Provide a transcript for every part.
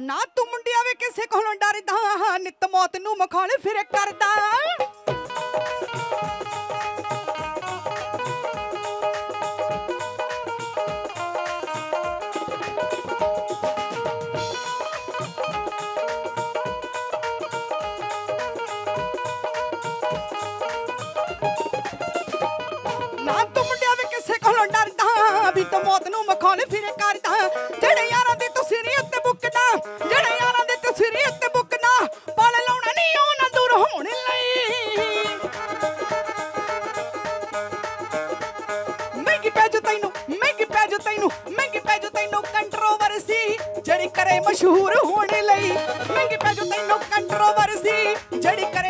ਨਾ ਤੂੰ ਮੁੰਡਿਆ ਵੇ ਕਿਸੇ ਕੋਲੋਂ ਡਰਦਾ ਨਿਤ ਮੌਤ ਨੂੰ ਮਖੌਲ ਫਿਰ ਕਰਦਾ। ਨਾ ਤੂੰ ਮੁੰਡਿਆ ਵੇ ਕਿਸੇ ਕੋਲੋਂ ਡਰਦਾ, ਵੀ ਤੂੰ ਮੌਤ ਨੂੰ ਮਖੌਲ ਫਿਰ ਕਰਦਾ।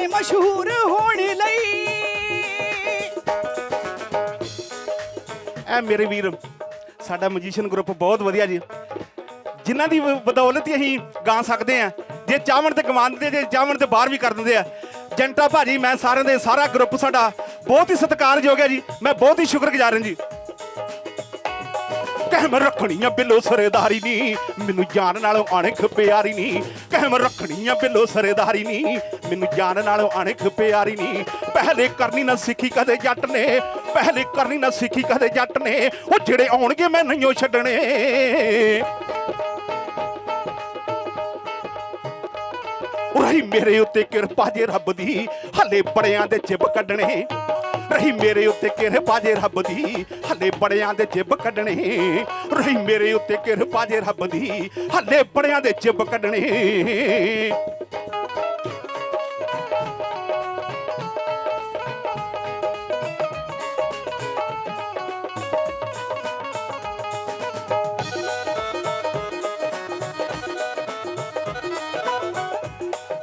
ਜਿਹੜੀ ਮਸ਼ਹੂਰ ਹੋਣ ਲਈ। ਇਹ ਮੇਰੇ ਵੀਰ, ਸਾਡਾ ਮੈਜੀਸ਼ੀਅਨ ਗਰੁੱਪ ਬਹੁਤ ਵਧੀਆ ਜੀ। ਜਿਨ੍ਹਾਂ ਦੀ ਬਦੌਲਤ ਹੀ ਅਸੀਂ ਗਾ ਸਕਦੇ ਆ ਜੇ ਚਾਹਣ ਤੇ ਗਵਾ ਦਿੰਦੇ ਜੇ ਚਾਹਣ ਤੇ ਬਾਹਰ ਵੀ ਕਰ ਦਿੰਦੇ ਆ। ਜੰਟਾ ਭਾਜੀ, ਮੈਂ ਸਾਰਿਆਂ ਦੇ ਸਾਰਾ ਗਰੁੱਪ ਸਾਡਾ ਬਹੁਤ ਹੀ ਸਤਿਕਾਰਯੋਗ ਹੈ ਜੀ। ਮੈਂ ਬਹੁਤ ਹੀ ਸ਼ੁਕਰਗੁਜ਼ਾਰ ਹਾਂ ਜੀ। ਕਹਿਮ ਰੱਖਣੀ ਬਿੱਲੋ ਸਰੇਦਾਰੀ ਨਹੀਂ ਮੈਨੂੰ ਜਾਨ ਨਾਲੋਂ ਅਣਖ ਪਿਆਰੀ ਨਹੀਂ ਕਹਿਮ ਰੱਖਣੀ ਬਿੱਲੋ ਸਰੇਦਾਰੀ ਨਹੀਂ ਮੈਨੂੰ ਜਾਨ ਨਾਲੋਂ ਅਣਖ ਪਿਆਰੀ ਨਹੀਂ ਪਹਿਲੇ ਕਰਨੀ ਨਾ ਸਿੱਖੀ ਕਦੇ ਜੱਟ ਨੇ। ਪਹਿਲੇ ਕਰਨੀ ਨਾ ਸਿੱਖੀ ਕਦੇ ਜੱਟ ਨੇ। ਉਹ ਜਿਹੜੇ ਆਉਣਗੇ ਮੈਂ ਨਹੀਂ ਛੱਡਣੇ। ਉਹ ਮੇਰੇ ਉੱਤੇ ਕਿਰਪਾ ਜੇ ਰੱਬ ਦੀ। ਹੱਲੇ ਬੜਿਆਂ ਦੇ ਜਿਬ ਕੱਢਣੇ। ਰਹੀ ਮੇਰੇ ਉੱਤੇ ਕਿਰ ਜੇ ਰੱਬ ਦੀ, ਹੱਲੇ ਬੜਿਆਂ ਦੇ ਜਿਬ ਕੱਢਣੇ। ਰਹੀ ਮੇਰੇ ਉੱਤੇ ਕਿਰ ਜੇ ਰੱਬ ਦੀ, ਹੱਲੇ ਬੜਿਆਂ ਦੇ ਜਿਬ ਕੱਢਣੇ।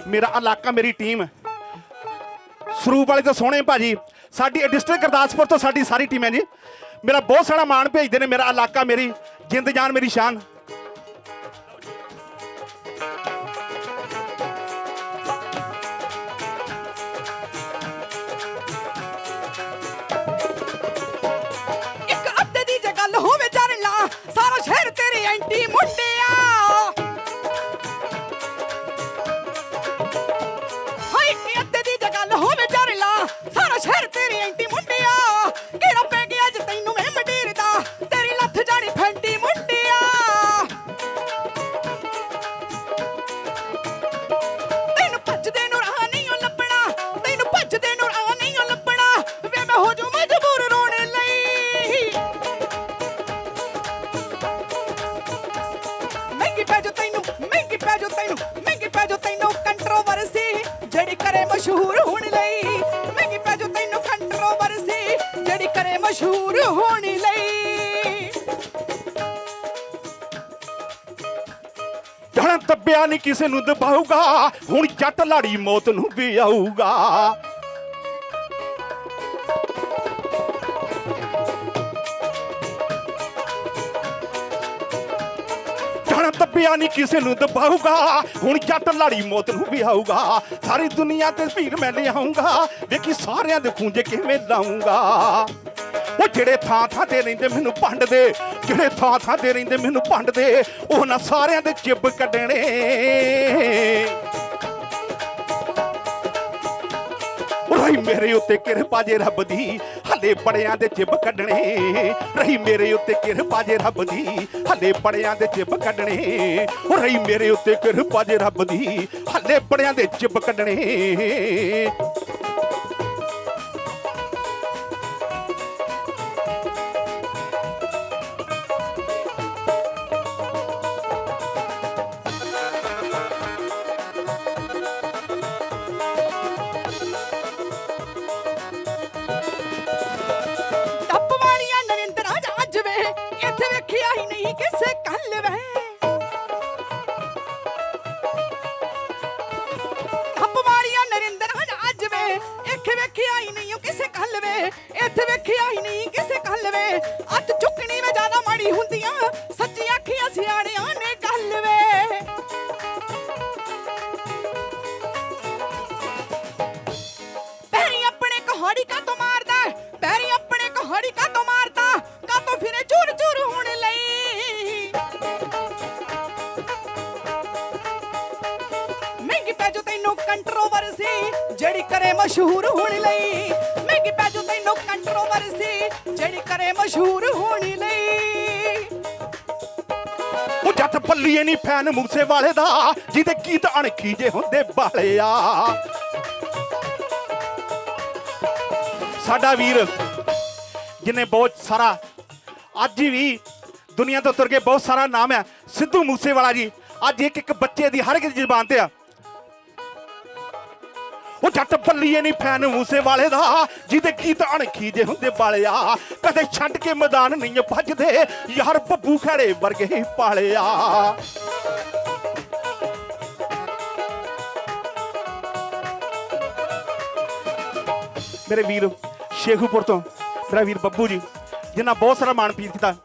ਮੇਰਾ ਇਲਾਕਾ, ਮੇਰੀ ਟੀਮ ਸਰੂਪ ਵਾਲੇ ਤਾਂ ਸੋਹਣੇ ਭਾਜੀ। ਸਾਡੀ ਡਿਸਟ੍ਰਿਕਟ ਗੁਰਦਾਸਪੁਰ ਤੋਂ ਸਾਡੀ ਸਾਰੀ ਟੀਮ ਹੈ ਜੀ। ਮੇਰਾ ਬਹੁਤ ਸਾਰਾ ਮਾਣ ਭੇਜਦੇ ਨੇ, ਮੇਰਾ ਇਲਾਕਾ ਮੇਰੀ ਜਿੰਦ ਜਾਨ ਮੇਰੀ ਸ਼ਾਨ। ਨਹੀਂ ਕਿਸੇ ਨੂੰ ਦਬਾਊਗਾ। ਹੁਣ ਜੱਟ ਲਾੜੀ ਮੌਤ ਨੂੰ ਵੀ ਆਊਗਾ। ਜਾਣਾ ਦੱਬਿਆ ਨਹੀਂ ਕਿਸੇ ਨੂੰ ਦਬਾਊਗਾ। ਹੁਣ ਜੱਟ ਲਾੜੀ ਮੌਤ ਨੂੰ ਵੀ ਆਊਗਾ। ਸਾਰੀ ਦੁਨੀਆ ਤੇ ਭੀੜ ਮੈਂ ਲਿਆਉਂਗਾ ਵੇਖੀ ਸਾਰਿਆਂ ਦੇ ਖੂੰਜੇ ਕਿਵੇਂ ਲਾਉਂਗਾ ਉਹ ਜਿਹੜੇ ਥਾਂ ਥਾਂ ਤੇ ਰਹਿੰਦੇ ਮੈਨੂੰ ਭੰਡ ਦੇ, ਜਿਹੜੇ ਥਾਂ ਥਾਂ ਤੇ ਰਹਿੰਦੇ ਮੈਨੂੰ ਭੰਡ ਦੇ, ਉਹਨਾਂ ਸਾਰਿਆਂ ਦੇ ਚਿੱਬ ਕੱਢਣੇ। ਰਹੀ ਮੇਰੇ ਉੱਤੇ ਕਿਰਪਾ ਜੇ ਰੱਬ ਦੀ, ਹਲੇ ਪੜਿਆਂ ਦੇ ਚਿੱਬ ਕੱਢਣੇ। ਰਹੀ ਮੇਰੇ ਉੱਤੇ ਕਿਰਪਾ ਜੇ ਰੱਬ ਦੀ, ਹਲੇ ਪੜਿਆਂ ਦੇ ਚਿੱਬ ਕੱਢਣੇ। ਰਹੀ ਮੇਰੇ ਉੱਤੇ ਕਿਰਪਾ ਜੇ ਰੱਬ ਦੀ, ਹਲੇ ਪੜਿਆਂ ਦੇ ਚਿੱਬ ਕੱਢਣੇ। ਕੰਟਰੋਵਰਸੀ ਮਸ਼ਹੂਰ ਹੋਣ ਲਈ। ਉਹ ਜੱਟ ਪੱਲੀਏ ਨਹੀਂ ਫੈਨ ਮੂਸੇ ਵਾਲੇ ਦਾ, ਜਿਹਦੇ ਗੀਤ ਅਣਖੀ ਜੇ ਹੁੰਦੇ ਬਾਲਿਆ ਸਾਡਾ ਵੀਰ, ਜਿਹਨੇ ਬਹੁਤ ਸਾਰਾ, ਅੱਜ ਵੀ ਦੁਨੀਆ ਤੋਂ ਤੁਰ ਕੇ ਬਹੁਤ ਸਾਰਾ ਨਾਮ ਹੈ, ਸਿੱਧੂ ਮੂਸੇਵਾਲਾ ਜੀ। ਅੱਜ ਇੱਕ ਇੱਕ ਬੱਚੇ ਦੀ ਹਰ ਇੱਕ ਦੀ ਜ਼ੁਬਾਨ ਤੇ ਆ। ਉਹ ਜੱਟ ਪੱਲੀਏ ਨਹੀਂ ਫੈਨ ਮੂਸੇ ਵਾਲੇ ਦਾ, ਜਿਹਦੇ ਗੀਤ ਅਣਖੀ ਦੇ ਹੁੰਦੇ ਬਾਲਿਆ ਕਦੇ ਛੱਡ ਕੇ ਮੈਦਾਨ ਨਹੀਂ ਭੱਜਦੇ, ਯਾਰ ਬੱਬੂ ਖੜੇ ਵਰਗੇ ਹੀ ਪਾਲਿਆ ਮੇਰੇ ਵੀਰ, ਸ਼ੇਖੂਪੁਰ ਤੋਂ, ਮੇਰਾ ਵੀਰ ਬੱਬੂ ਜੀ, ਜਿਨ੍ਹਾਂ ਬਹੁਤ ਸਾਰਾ ਮਾਣ ਪੀਰ ਕੀਤਾ।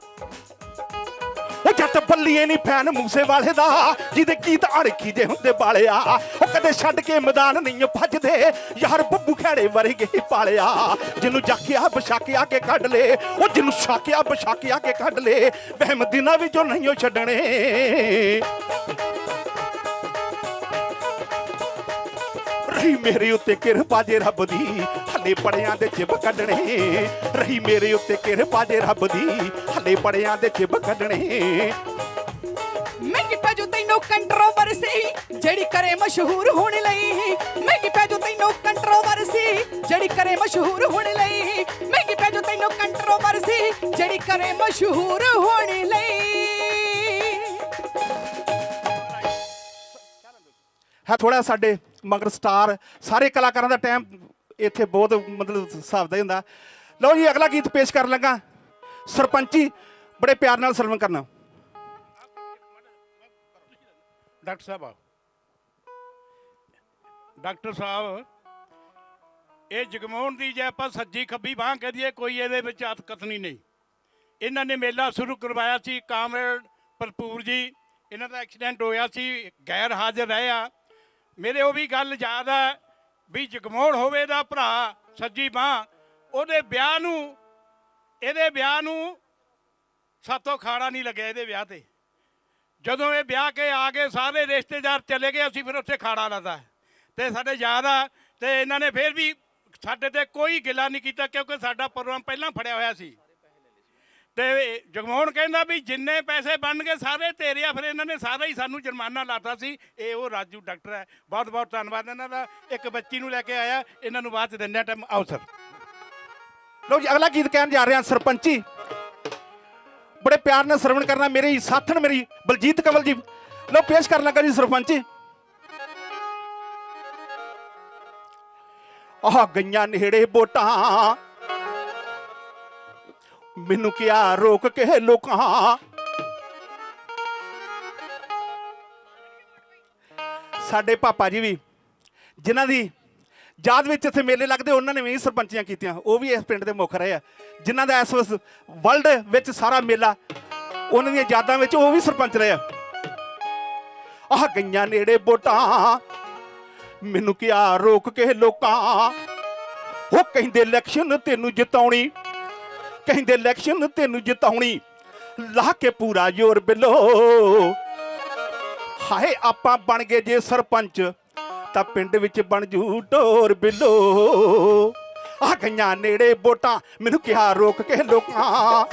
ਜੱਟ ਬੱਲੀਏ ਨਹੀਂ ਫੈਨ ਮੂਸੇ ਵਾਲੇ ਦਾ, ਜਿਹਦੇ ਗੀਤ ਅੜਕੀ ਜੇ ਹੁੰਦੇ ਬਾਲਿਆ। ਉਹ ਕਦੇ ਛੱਡ ਕੇ ਮੈਦਾਨ ਨਹੀਂ ਭੱਜਦੇ, ਯਾਰ ਬੱਬੂ ਖੇੜੇ ਵਰਗੇ ਪਾਲਿਆ। ਜਿਹਨੂੰ ਜਾਕਿਆ ਬਸ਼ਾਕਿਆ ਕੇ ਕੱਢ ਲੇ, ਉਹ ਜਿਹਨੂੰ ਛਾਕਿਆ ਬਸ਼ਾਕਿਆ ਕੇ ਕੱਢ ਲੇ, ਵਹਿਮ ਦਿਨਾਂ ਵਿੱਚੋਂ ਨਹੀਂ ਉਹ ਛੱਡਣੇ। ਰਹੀ ਮੇਰੇ ਉੱਤੇ ਕਿਰਪਾ ਜੇ ਰੱਬ ਦੀ ਹੱਲੇ ਪੜਿਆਂ ਦੇ ਚਿਬ ਕੱਢਣੇ। ਰਹੀ ਮੇਰੇ ਉੱਤੇ ਕਿਰਪਾ ਜੇ ਰੱਬ ਦੀ ਹੱਲੇ ਪੜਿਆਂ ਦੇ ਚਿਬ ਕੱਢਣੇ। ਮਹਿੰਗੀ ਪੈ ਜੂ ਤੈਨੂੰ ਕੰਟਰੋਵਰਸੀ ਜਿਹੜੀ ਕਰੇ ਮਸ਼ਹੂਰ ਹੋਣ ਲਈ। ਮਹਿੰਗੀ ਪੈ ਜੂ ਤੈਨੂੰ ਕੰਟਰੋਵਰਸੀ ਜਿਹੜੀ ਕਰੇ ਮਸ਼ਹੂਰ ਹੋਣ ਲਈ। ਮਹਿੰਗੀ ਪੈ ਜੂ ਤੈਨੂੰ ਕੰਟਰੋਵਰਸੀ ਜਿਹੜੀ ਕਰੇ ਮਸ਼ਹੂਰ ਹੋਣ ਲਈ। ਹੈ ਥੋੜਾ ਸਾਡੇ ਮਗਰ ਸਟਾਰ ਸਾਰੇ ਕਲਾਕਾਰਾਂ ਦਾ ਟਾਈਮ ਇੱਥੇ ਬਹੁਤ ਮਤਲਬ ਹਿਸਾਬ ਦਾ ਹੀ ਹੁੰਦਾ। ਲਓ ਜੀ, ਅਗਲਾ ਗੀਤ ਪੇਸ਼ ਕਰਨ ਲੱਗਾ। ਸਰਪੰਚੀ, ਬੜੇ ਪਿਆਰ ਨਾਲ ਸਲਮਨ ਕਰਨਾ। ਡਾਕਟਰ ਸਾਹਿਬ ਆਓ। ਡਾਕਟਰ ਸਾਹਿਬ, ਇਹ ਜਗਮੋਹਨ ਦੀ ਜੇ ਆਪਾਂ ਸੱਜੀ ਖੱਬੀ ਬਾਹ ਕਹਿ ਦਈਏ, ਕੋਈ ਇਹਦੇ ਵਿੱਚ ਅਤਕਥਨੀ ਨਹੀਂ ਇਹਨਾਂ ਨੇ ਮੇਲਾ ਸ਼ੁਰੂ ਕਰਵਾਇਆ ਸੀ, ਕਾਮਰੇਡ ਭਰਪੂਰ ਜੀ। ਇਹਨਾਂ ਦਾ ਐਕਸੀਡੈਂਟ ਹੋਇਆ ਸੀ, ਗੈਰ ਹਾਜ਼ਰ ਰਹੇ ਆ। ਮੇਰੇ ਉਹ ਵੀ ਗੱਲ ਯਾਦ ਹੈ ਵੀ ਜਗਮੋਹਨ ਹੋਵੇ ਦਾ ਭਰਾ ਸੱਜੀ ਬਾਹ ਉਹਦੇ ਵਿਆਹ ਨੂੰ, ਇਹਦੇ ਵਿਆਹ ਨੂੰ ਸਾਤੋਂ ਖਾੜਾ ਨਹੀਂ ਲੱਗਿਆ ਇਹਦੇ ਵਿਆਹ ਤੇ। ਜਦੋਂ ਇਹ ਵਿਆਹ ਕੇ ਆ ਗਏ, ਸਾਰੇ ਰਿਸ਼ਤੇਦਾਰ ਚਲੇ ਗਏ, ਅਸੀਂ ਫਿਰ ਉੱਥੇ ਖਾੜਾ ਲਾਦਾ ਤੇ ਸਾਡੇ ਯਾਦ ਆ, ਤੇ ਇਹਨਾਂ ਨੇ ਫਿਰ ਵੀ ਸਾਡੇ ਤੇ ਕੋਈ ਗਿਲਾ ਨਹੀਂ ਕੀਤਾ, ਕਿਉਂਕਿ ਸਾਡਾ ਪ੍ਰੋਗਰਾਮ ਪਹਿਲਾਂ ਫੜਿਆ ਹੋਇਆ ਸੀ। ਤੇ ਜਗਮੋਹਨ ਕਹਿੰਦਾ ਵੀ ਜਿੰਨੇ ਪੈਸੇ ਬਣ ਗਏ ਸਾਰੇ ਤੇਰੇ ਆ, ਫਿਰ ਇਹਨਾਂ ਨੇ ਸਾਰਾ ਹੀ ਸਾਨੂੰ ਜੁਰਮਾਨਾ ਲਾਤਾ ਸੀ। ਇਹ ਉਹ ਰਾਜੂ ਡਾਕਟਰ ਹੈ। ਬਹੁਤ ਬਹੁਤ ਧੰਨਵਾਦ ਇਹਨਾਂ ਦਾ। ਇੱਕ ਬੱਚੀ ਨੂੰ ਲੈ ਕੇ ਆਇਆ। ਇਹਨਾਂ ਨੂੰ ਬਾਅਦ ਚ ਦਿੰਦੇ ਟਾਈਮ ਅਵਸਰ ਲਓ ਜੀ, ਅਗਲਾ ਗੀਤ ਕਹਿਣ ਜਾ ਰਹੇ ਹਾਂ, ਸਰਪੰਚੀ। ਬੜੇ ਪਿਆਰ ਨਾਲ ਸਰਵਣ ਕਰਨਾ ਮੇਰੀ ਸਾਥਣ ਮੇਰੀ, ਬਲਜੀਤ ਕਮਲ ਜੀ। ਲਓ, ਪੇਸ਼ ਕਰਨ ਲੱਗਾ ਜੀ ਸਰਪੰਚੀ। ਆਹ ਗਈਆਂ ਨੇੜੇ ਵੋਟਾਂ ਮੈਨੂੰ ਕਿਹਾ, ਰੋਕ ਕੇ ਲੋਕਾਂ। ਸਾਡੇ ਪਾਪਾ ਜੀ ਵੀ, ਜਿਨ੍ਹਾਂ ਦੀ ਯਾਦ ਵਿੱਚ ਇੱਥੇ ਮੇਲੇ ਲੱਗਦੇ, ਉਹਨਾਂ ਨੇ ਵੀ ਸਰਪੰਚੀਆਂ ਕੀਤੀਆਂ। ਉਹ ਵੀ ਇਸ ਪਿੰਡ ਦੇ ਮੁੱਖ ਰਹੇ ਆ। ਜਿਨ੍ਹਾਂ ਦਾ ਇਸ ਵਰਲਡ ਵਿੱਚ ਸਾਰਾ ਮੇਲਾ, ਉਹਨਾਂ ਦੀਆਂ ਯਾਦਾਂ ਵਿੱਚ ਉਹ ਵੀ ਸਰਪੰਚ ਰਹੇ ਆ। ਆਹ ਗਈਆਂ ਨੇੜੇ ਵੋਟਾਂ। ਮੈਨੂੰ ਕਿਹਾ, ਰੋਕ ਕੇ ਲੋਕਾਂ। ਉਹ ਕਹਿੰਦੇ, ਇਲੈਕਸ਼ਨ ਤੈਨੂੰ ਜਿਤਾਉਣੀ। ਕਹਿੰਦੇ ਇਲੈਕਸ਼ਨ ਤੈਨੂੰ ਜਿਤਾਉਣੀ। ਲਾ ਕੇ ਪੂਰਾ ਜ਼ੋਰ ਬਿੱਲੋ। ਹਾਏ, ਆਪਾਂ ਬਣ ਗਏ ਜੇ ਸਰਪੰਚ, ਤਾਂ ਪਿੰਡ ਵਿੱਚ ਬਣ ਜੂ ਢੋਰ ਬਿੱਲੋ। ਆ ਗਈਆਂ ਨੇੜੇ ਵੋਟਾਂ, ਮੈਨੂੰ ਕਿਹਾ ਰੋਕ ਕੇ ਲੋਕਾਂ।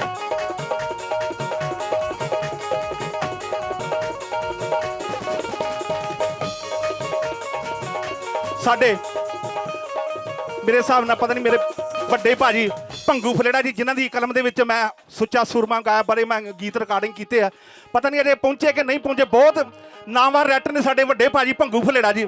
ਸਾਡੇ, ਮੇਰੇ ਹਿਸਾਬ ਨਾਲ ਪਤਾ ਨਹੀਂ ਮੇਰੇ ਵੱਡੇ ਭਾਜੀ ਭੰਗੂ ਫਲੇੜਾ ਜੀ, ਜਿਨ੍ਹਾਂ ਦੀ ਕਲਮ ਦੇ ਵਿੱਚ ਮੈਂ ਸੁੱਚਾ ਸੂਰਮਾ ਗਾਇਆ, ਬਾਰੇ ਮੈਂ ਗੀਤ ਰਿਕਾਰਡਿੰਗ ਕੀਤੇ ਆ। ਪਤਾ ਨਹੀਂ ਅਜੇ ਪਹੁੰਚੇ ਕਿ ਨਹੀਂ ਪਹੁੰਚੇ, ਬਹੁਤ ਨਾਮਵਰ ਰੈਟਰ ਨੇ ਸਾਡੇ ਵੱਡੇ ਭਾਜੀ ਭੰਗੂ ਫਲੇੜਾ ਜੀ।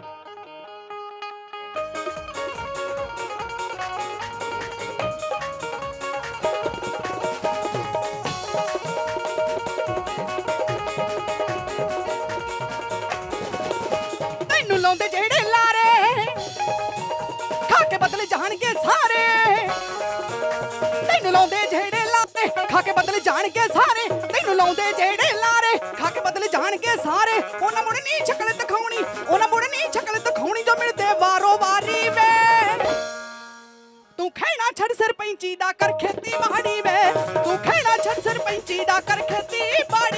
ਕੇ ਬਦਲ ਜਾਣਗੇ ਸਾਰੇ। ਤੈਨੂੰ ਲਾਉਂਦੇ ਜਿਹੜੇ ਲਾਰੇ। ਖਾ ਕੇ ਬਦਲ ਜਾਣਗੇ ਸਾਰੇ। ਉਹਨਾਂ ਮੁੜ ਨਹੀਂ ਸ਼ਕਲ ਦਿਖਾਉਣੀ। ਉਹਨਾਂ ਮੁੜ ਨਹੀਂ ਸ਼ਕਲ ਦਿਖਾਉਣੀ ਜੋ ਮਿਲਦੇ ਵਾਰੋ ਵਾਰੀ ਵੇ। ਤੂੰ ਖੈਣਾ ਛੱਡ ਸਰਪੰਚੀ ਦਾ ਕਰ ਖੇਤੀ ਬਾੜੀ ਵੇ। ਤੂੰ ਖੈਣਾ ਛੱਡ ਸਰਪੰਚੀ ਦਾ ਕਰ ਖੇਤੀ ਬਾੜੀ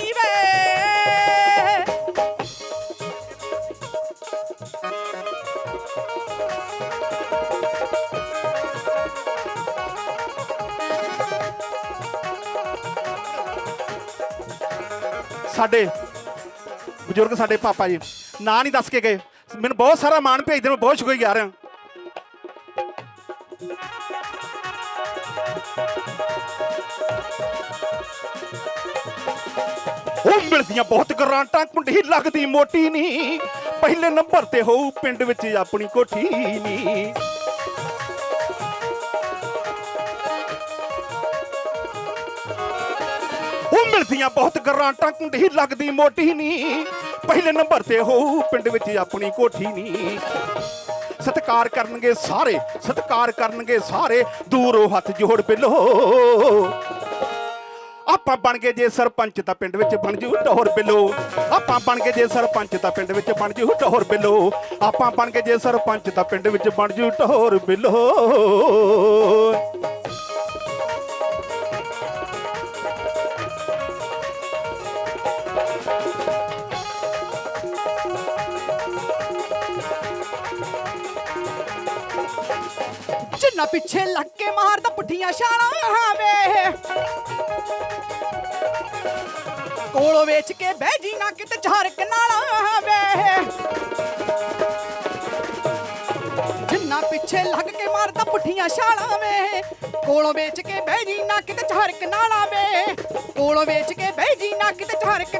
ਸਾਡੇ ਬਜ਼ੁਰਗ, ਸਾਡੇ ਪਾਪਾ ਜੀ, ਨਾਂ ਨਹੀਂ ਦੱਸ ਕੇ ਗਏ। ਮੈਨੂੰ ਬਹੁਤ ਸਾਰਾ ਮਾਣ ਭੇਜਦੇ ਨੇ ਬਹੁਤ ਸ਼ੁਕਰੀਆ ਰਿਹਾ। ਉਹ ਮਿਲਦੀਆਂ ਬਹੁਤ ਗਰਾਂਟਾਂ, ਕੁੰਡੀ ਲੱਗਦੀ ਮੋਟੀ ਨਹੀਂ। ਪਹਿਲੇ ਨੰਬਰ ਤੇ ਹੋਊ ਪਿੰਡ ਵਿੱਚ ਆਪਣੀ ਕੋਠੀ ਨਹੀਂ। ਉਹ ਮਿਲਦੀਆਂ ਬਹੁਤ ਗਰਾਂਟਾਂ, ਕੁੰਡੀ ਲੱਗਦੀ ਮੋਟੀ ਨਹੀਂ ਪਹਿਲੇ ਨੰਬਰ ਤੇ ਹੋਊ ਪਿੰਡ ਵਿੱਚ ਆਪਣੀ ਕੋਠੀ ਨਹੀਂ ਸਤਕਾਰ ਕਰਨਗੇ ਸਾਰੇ, ਸਤਕਾਰ ਕਰਨਗੇ ਸਾਰੇ, ਦੂਰੋਂ ਹੱਥ ਜੋੜ ਬਿਲੋ ਆਪਾਂ ਬਣ ਗਏ ਜੇ ਸਰਪੰਚ ਤਾਂ ਪਿੰਡ ਵਿੱਚ ਬਣ ਜੂ ਟੋਹਰ ਬਿੱਲੋ। ਆਪਾਂ ਬਣ ਗਏ ਜੇ ਸਰਪੰਚ ਤਾਂ ਪਿੰਡ ਵਿੱਚ ਬਣ ਜੂ ਟੋਹਰ ਬਿੱਲੋ। ਆਪਾਂ ਬਣ ਗਏ ਜੇ ਸਰਪੰਚ ਤਾਂ ਪਿੰਡ ਵਿੱਚ ਬਣ ਜੂ ਟੋਹਰ ਬਿਲੋ। ਜਿੰਨਾ ਪਿੱਛੇ ਲੱਗ ਕੇ ਮਾਰਦਾ ਪੁੱਠੀਆਂ ਛਾਲਾਂ। ਵੇ ਕੋਲੋਂ ਵੇਚ ਕੇ ਬਹਿ ਜੀ ਨਾ ਕਿਤੇ ਝਾਰਕ ਨਾਲਾ। ਵੇ ਜਿੰਨਾ ਪਿੱਛੇ ਲੱਗ ਕੇ ਮਾਰਦਾ ਪੁੱਠੀਆਂ ਛਾਲਾਂ ਵੇ, ਕੋਲੋਂ ਵੇਚ ਕੇ ਬਹਿ ਜੀ ਨਾ ਕਿਤੇ ਝਾਰਕ ਨਾਲਾ ਵੇ, ਕੋਲੋਂ ਵੇਚ ਕੇ ਬਹਿ ਜੀ ਨਾ ਕਿਤੇ ਝਾਰਕ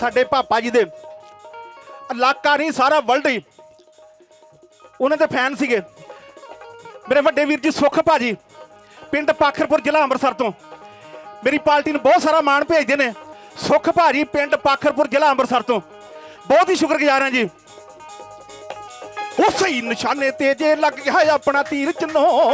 ਸਾਡੇ ਪਾਪਾ ਜੀ ਦੇ। ਇਲਾਕਾ ਨਹੀਂ, ਸਾਰਾ ਵਰਲਡ ਹੀ। ਉਹਨਾਂ ਦੇ ਫੈਨ ਸੀਗੇ। ਮੇਰੇ ਵੱਡੇ ਵੀਰ ਜੀ ਸੁੱਖ ਭਾਜੀ, ਪਿੰਡ ਪਾਖਰਪੁਰ ਜ਼ਿਲ੍ਹਾ ਅੰਮ੍ਰਿਤਸਰ ਤੋਂ। ਮੇਰੀ ਪਾਰਟੀ ਨੂੰ ਬਹੁਤ ਸਾਰਾ ਮਾਣ ਭੇਜਦੇ ਨੇ। ਸੁੱਖ ਭਾਜੀ, ਪਿੰਡ ਪਾਖਰਪੁਰ ਜ਼ਿਲ੍ਹਾ ਅੰਮ੍ਰਿਤਸਰ ਤੋਂ। ਬਹੁਤ ਹੀ ਸ਼ੁਕਰਗੁਜ਼ਾਰ ਹਾਂ ਜੀ। ਉਹ ਸਹੀ ਨਿਸ਼ਾਨੇ ਤੇ ਜੇ ਲੱਗ ਗਿਆ ਆਪਣਾ ਤੀਰ ਚਨੋ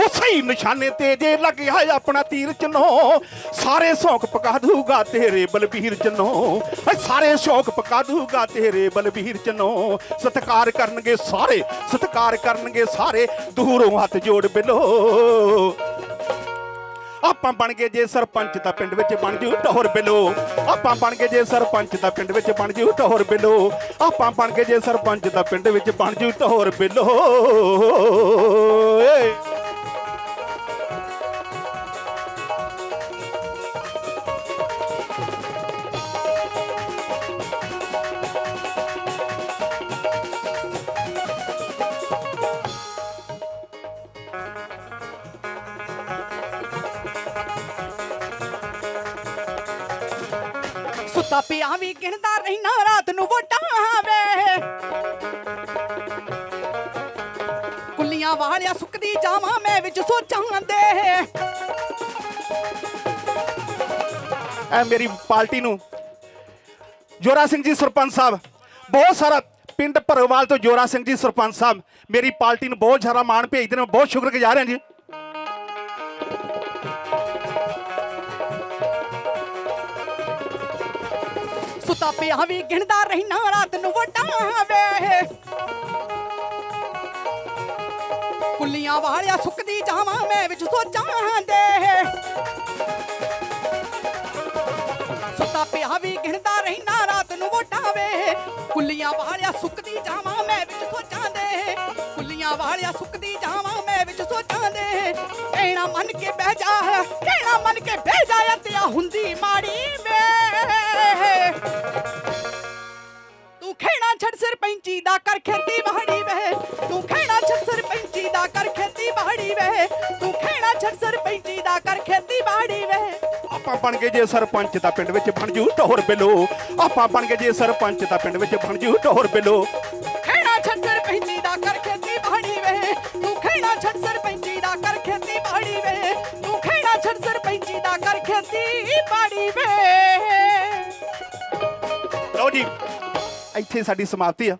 ਉਹ ਸਹੀ ਨਿਸ਼ਾਨੇ ਤੇ ਜੇ ਲੱਗਿਆ ਆਪਣਾ ਤੀਰ ਚਨੋ, ਸਾਰੇ ਸ਼ੌਕ ਪਕਾ ਦੂਗਾ ਤੇਰੇ ਬਲਬੀਰ ਚਨੋ। ਏ ਸਾਰੇ ਸ਼ੌਕ ਪਕਾ ਦੂਗਾ ਤੇਰੇ ਬਲਬੀਰ ਚਨੋ। ਸਤਕਾਰ ਕਰਨਗੇ ਸਾਰੇ, ਸਤਕਾਰ ਕਰਨਗੇ ਸਾਰੇ, ਦੂਰੋਂ ਹੱਥ ਜੋੜ ਬਿਲੋ। ਆਪਾਂ ਬਣ ਗਏ ਜੇ ਸਰਪੰਚ ਤਾਂ ਪਿੰਡ ਵਿੱਚ ਬਣ ਜੂ ਟੋਹਰ ਬਿਲੋ। ਆਪਾਂ ਬਣ ਗਏ ਜੇ ਸਰਪੰਚ ਤਾਂ ਪਿੰਡ ਵਿੱਚ ਬਣ ਜੂ ਟੋਹਰ ਬਿਲੋ। ਆਪਾਂ ਬਣ ਗਏ ਜੇ ਸਰਪੰਚ ਤਾਂ ਪਿੰਡ ਵਿੱਚ ਬਣ ਜੂ ਟੋਹਰ ਬਿਲੋ। ਏ। ਸੁੱਤਾ ਵੀ ਗਿਣਦਾ ਰਹਿਣਾ, ਰਾਤ ਨੂੰ ਵੋਟਾਂ ਵੇ ਕੁੱਲੀਆਂ ਵਾਲਿਆ ਸੁੱਕਦੀ ਜਾਵਾਂ ਮੈਂ ਵਿੱਚ ਸੋਚਾਂ ਦੇ। ਐ ਮੇਰੀ ਪਾਰਟੀ ਨੂੰ। ਜੋਰਾ ਸਿੰਘ ਜੀ, ਸਰਪੰਚ ਸਾਹਿਬ, ਬਹੁਤ ਸਾਰਾ ਪਿੰਡ ਭਰੋਵਾਲ ਤੋਂ ਜੋਰਾ ਸਿੰਘ ਜੀ, ਸਰਪੰਚ ਸਾਹਿਬ, ਮੇਰੀ ਪਾਰਟੀ ਨੂੰ ਬਹੁਤ ਸਾਰਾ ਮਾਣ ਭੇਜਦੇ ਨੇ ਬਹੁਤ ਸ਼ੁਕਰਗੁਜ਼ਾਰ ਹਾਂ ਜੀ। ਪਿਆ ਵੀ ਗਿਣਦਾ ਰਹਿਣਾ, ਰਾਤ ਨੂੰ ਵੋਟਾਂ ਵੇ। ਕੁੱਲੀਆਂ ਵਾਲਿਆ ਸੁੱਕਦੀ ਜਾਵਾਂ ਮੈਂ ਵਿੱਚ ਸੋਚਾਂ ਦੇ। ਸੁੱਤਾ ਪਿਆ ਵੀ ਗਿਣਦਾ ਰਹਿਣਾ, ਰਾਤ ਨੂੰ ਵੋਟਾਂ ਵੇ। ਕੁੱਲੀਆਂ ਵਾਲਿਆ ਸੁੱਕਦੀ ਜਾਵਾਂ ਮੈਂ ਵਿੱਚ ਸੋਚਾਂ ਦੇ। ਕੁੱਲੀਆਂ ਵਾਲਿਆ ਸੁੱਕਦੀ ਜਾਵਾਂ ਮੈਂ ਵਿੱਚ ਸੋਚਾਂ ਦੇ। ਕਹਿਣਾ ਮੰਨ ਕੇ ਬਹਿ ਜਾ, ਕਹਿਣਾ ਮੰਨ ਕੇ ਬਹਿ ਜਾ, ਤੇ ਹੁੰਦੀ ਮਾੜੀ ਛੱਡ ਸਰਪੰਚੀ ਦਾ ਕਰ ਖੇਤੀ ਬਾੜੀ ਵੇ। ਤੂੰ ਖੇੜਾ ਛੱਡ ਸਰਪੰਚੀ ਦਾ ਕਰ ਖੇਤੀ ਬਾੜੀ ਵੇ। ਤੂੰ ਖੇੜਾ ਛੱਡ ਸਰਪੰਚੀ ਦਾ ਕਰ ਖੇਤੀ ਬਾੜੀ ਵੇ। ਆਪਾਂ ਬਣ ਗਏ ਜੇ ਸਰਪੰਚ ਤਾਂ ਪਿੰਡ ਵਿੱਚ ਬਣ ਜੂ ਟੋਹਰ ਬਿਲੋ। ਆਪਾਂ ਬਣ ਗਏ ਜੇ ਸਰਪੰਚ ਤਾਂ ਪਿੰਡ ਵਿੱਚ ਬਣ ਜੂ ਟੋਹਰ ਬਿਲੋ। ਖੇੜਾ ਛੱਡ ਸਰਪੰਚੀ ਦਾ ਕਰ ਖੇਤੀ ਬਾੜੀ ਵੇ। ਤੂੰ ਖੇੜਾ ਛੱਡ ਸਰਪੰਚੀ ਦਾ ਕਰ ਖੇਤੀ ਬਾੜੀ ਵੇ। ਤੂੰ ਖੇੜਾ ਛੱਡ ਸਰਪੰਚੀ ਦਾ ਕਰ ਖੇਤੀ ਬਾੜੀ ਵੇ। ਲਓ ਜੀ ਇੱਥੇ ਸਾਡੀ ਸਮਾਪਤੀ ਆ।